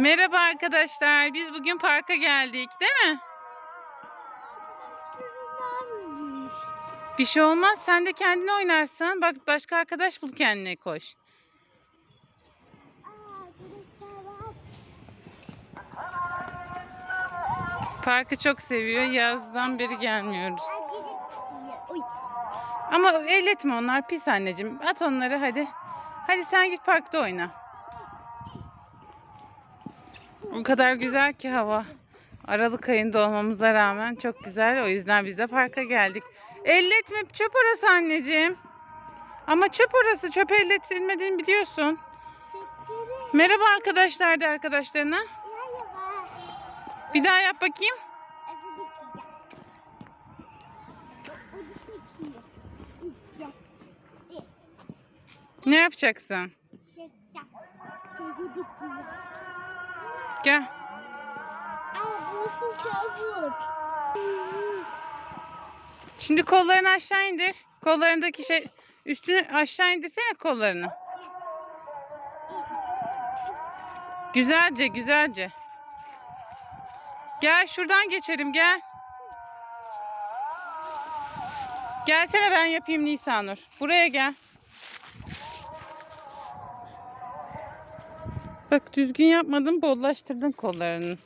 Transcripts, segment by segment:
Merhaba arkadaşlar. Biz bugün parka geldik, değil mi? Bir şey olmaz. Sen de kendin oynarsın. Bak başka arkadaş bul kendine koş. Parkı çok seviyor. Yazdan beri gelmiyoruz. Ama elletme onlar pis anneciğim. At onları hadi. Hadi sen git parkta oyna. O kadar güzel ki hava. Aralık ayında olmamıza rağmen çok güzel. O yüzden biz de parka geldik. Elletme çöp orası anneciğim. Ama çöp orası. Çöp elletilmediğini biliyorsun. Merhaba arkadaşlar de arkadaşlarına. Bir daha yap bakayım. Ne yapacaksın? Gel. Şimdi kollarını aşağı indir. Kollarındaki şey üstünü aşağı indirsene kollarını. Güzelce güzelce. Gel şuradan geçelim gel. Gelsene ben yapayım Nisanur. Buraya gel. Bak düzgün yapmadın bollaştırdın kollarını.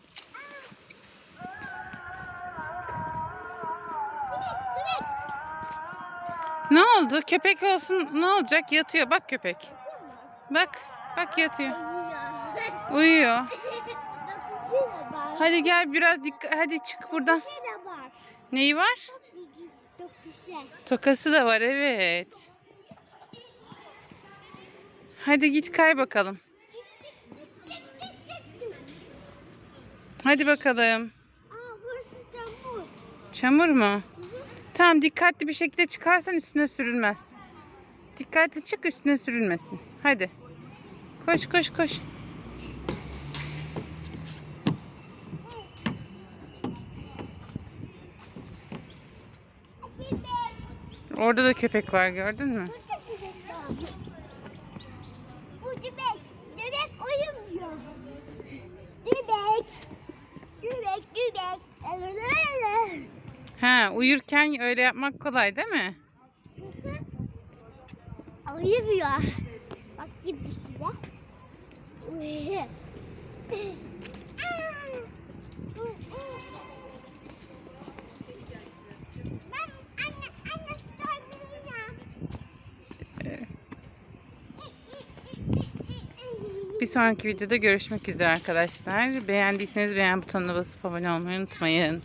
Ne oldu? Köpek olsun ne olacak? Yatıyor. Bak köpek. Bak. Bak yatıyor. Uyuyor. Hadi gel biraz dikkat. Hadi çık buradan. Neyi var? Tokası da var evet. Hadi git kay bakalım. Hadi bakalım. Çamur mu? Tamam dikkatli bir şekilde çıkarsan üstüne sürülmez. Dikkatli çık üstüne sürülmesin. Hadi. Koş koş koş. Orada da köpek var gördün mü? Bu dübek. Dübek uyumuyor. Dübek. Ha uyurken öyle yapmak kolay değil mi? Uyumuyor. Bak gibi size. Uyuyor. Bir sonraki videoda görüşmek üzere arkadaşlar. Beğendiyseniz beğen butonuna basıp abone olmayı unutmayın.